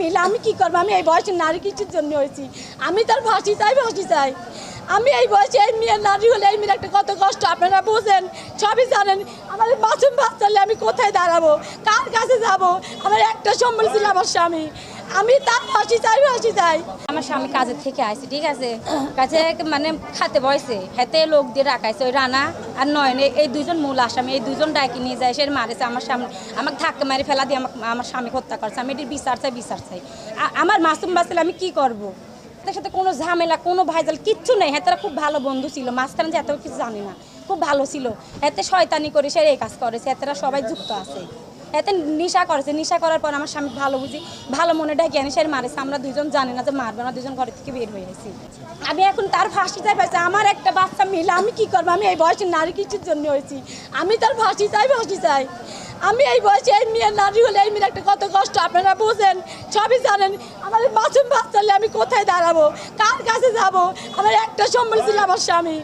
মিলে আমি কি করব? আমি এই বয়সে নারী কিছুর জন্য হয়েছি। আমি তার ভাসি চাই ভাসি চাই। আমি এই বয়সে এই মেয়ের নারী হলে এই মেয়ের একটা কত কষ্ট, আপনারা বোঝেন, সবই জানেন। আমার মাসুম ভাত চললে আমি কোথায় দাঁড়াবো? কার কাছে যাব? আমার একটা সম্বল ছিল আমার স্বামী। আমি তার ফাঁসি চাই ফাঁসি চাই। আমার স্বামী কাজের থেকে আসছে ঠিক আছে? কাছে মানে খাতে বয়সে হেতে লোক দিয়ে রাখাইছে ওই রানা আর নয়নে এই দুজন মূল আসামি, এই দুজন ডাকি নিয়ে যায়, সে মারেছে আমার সামনে আমাকে ধাক্কা মারি ফেলা দিয়ে আমাকে আমার স্বামী হত্যা করছে। আমি এটির বিচার চাই বিচার চাই। আমার মাসুম বাঁচলে আমি কি করব? তার সাথে কোনো ঝামেলা, কোনো ভাইজাল, কিচ্ছু নেই। হ্যাঁ তারা খুব ভালো বন্ধু ছিল। মাঝখানে যে এত কিছু জানি না। খুব ভালো ছিল। এতে শয়তানি করে সে এই কাজ করেছে। এতেরা সবাই যুক্ত আছে। এতে নিশা করেছে। নিশা করার পর আমার স্বামী ভালো বুঝি, ভালো মনে ডাকি আনি সে মারেছে আমরা দুজন জানি না যে মারবে না দুজন ঘর থেকে বের হয়ে আসি আমি এখন তার ফাঁসি চাই পাইছি আমার একটা বাচ্চা মিলে আমি কি করব? আমি এই বয়সের নারী কিছুর জন্য হয়েছি। আমি তার ফাঁসি চাই ফাঁসি চাই। আমি এই বয়সে এই মেয়ের নারী হলে এই মেয়ের একটা কত কষ্ট, আপনারা বোঝেন, সবই জানেন। আমার মাসুম বাচ্চালে আমি কোথায় দাঁড়াবো? কার কাছে যাব? আমার একটা সম্বল ছিল আমার স্বামী।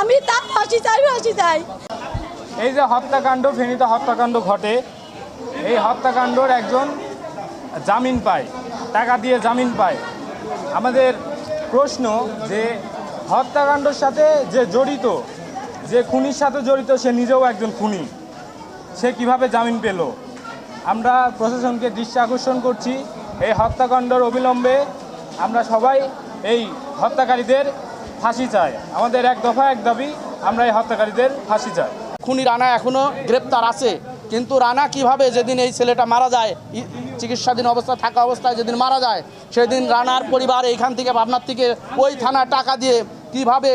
আমি তার ফাঁসি চাই ফাঁসি চাই। এই যে হত্যাকাণ্ড ফেনীতে হত্যাকাণ্ড ঘটে এই হত্যাকাণ্ডর একজন জামিন পায়, টাকা দিয়ে জামিন পায়। আমাদের প্রশ্ন যে হত্যাকাণ্ডের সাথে যে জড়িত, যে খুনির সাথে জড়িত, সে নিজেও একজন খুনি। সে কীভাবে জামিন পেল? আমরা প্রশাসনকে দৃষ্টি আকর্ষণ করছি। এই হত্যাকাণ্ডর অবিলম্বে আমরা সবাই এই হত্যাকারীদের ফাঁসি চাই। আমাদের এক দফা এক দাবি, আমরা এই হত্যাকারীদের ফাঁসি চাই। খুনির আনা এখনও গ্রেপ্তার আছে। কিন্তু রানা কীভাবে যেদিন এই ছেলেটা মারা যায় চিকিৎসাধীন অবস্থা, থাকা অবস্থায় যেদিন মারা যায়, সেদিন রানার পরিবার এইখান থেকে ভাবনার থেকে ওই থানা টাকা দিয়ে কীভাবে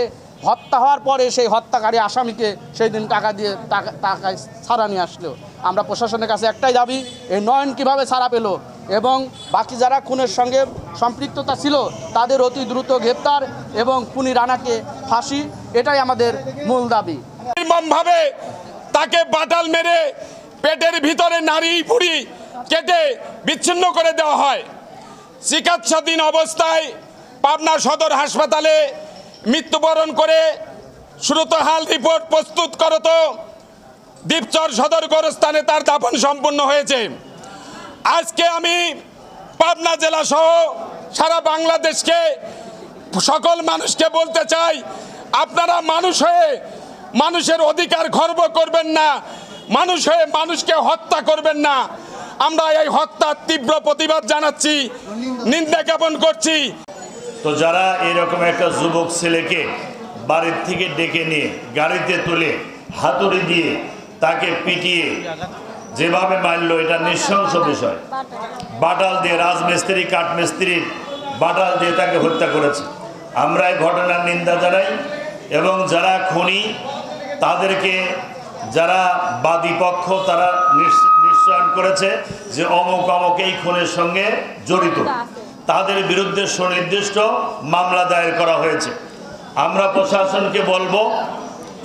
হত্যা হওয়ার পরে সেই হত্যাকারী আসামিকে সেই দিন টাকা দিয়ে টাকা টাকায় ছাড়া নিয়ে আসলো। আমরা প্রশাসনের কাছে একটাই দাবি, এই নয়ন কীভাবে ছাড়া পেল এবং বাকি যারা খুনের সঙ্গে সম্পৃক্ততা ছিল, তাদের অতি দ্রুত গ্রেপ্তার এবং খুনি রানাকে ফাঁসি, এটাই আমাদের মূল দাবি। তাকে বাটাল মেরে পেটের ভিতরে নারী ভুড়ি কেটে বিচ্ছিন্ন করে দেওয়া হয়। চিকিৎসাধীন অবস্থায় পাবনা সদর হাসপাতালে মৃত্যুবরণ করে শ্রুতহাল রিপোর্ট প্রস্তুত করত দ্বীপচর সদর গোরস্থানে তার দাফন সম্পূর্ণ হয়েছে। আজকে আমি পাবনা জেলা সহ সারা বাংলাদেশকে, সকল মানুষকে বলতে চাই, আপনারা মানুষ হয়ে মানুষের অধিকার খর্ব করবেন না। মানুষ হয়ে মানুষকে হত্যা করবেন না। আমরা এই হত্যার তীব্র প্রতিবাদ জানাচ্ছি, নিন্দা জ্ঞাপন করছি। তো যারা এরকম একটা যুবক ছেলেকে বাড়ির থেকে ডেকে নিয়ে, গাড়িতে তুলে, হাতুড়ি দিয়ে তাকে পিটিয়ে যেভাবে মারলো, এটা নৃশংস বিষয়। বাটাল দিয়ে রাজমিস্ত্রি, কাঠমিস্ত্রি বাটাল দিয়ে তাকে হত্যা করেছে। আমরা এই ঘটনার নিন্দা জানাই এবং যারা খুনি, তাদেরকে যারা বাদী পক্ষ, তারা নিশ্চয়ন করেছে যে অমুক অমুক এই খুনের সঙ্গে জড়িত। তাদের বিরুদ্ধে সুনির্দিষ্ট মামলা দায়ের করা হয়েছে। আমরা প্রশাসনকে বলব,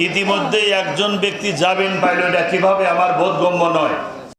ইতিমধ্যেই একজন ব্যক্তি যাবেন পাইল, এটা কীভাবে আমার বোধগম্য নয়।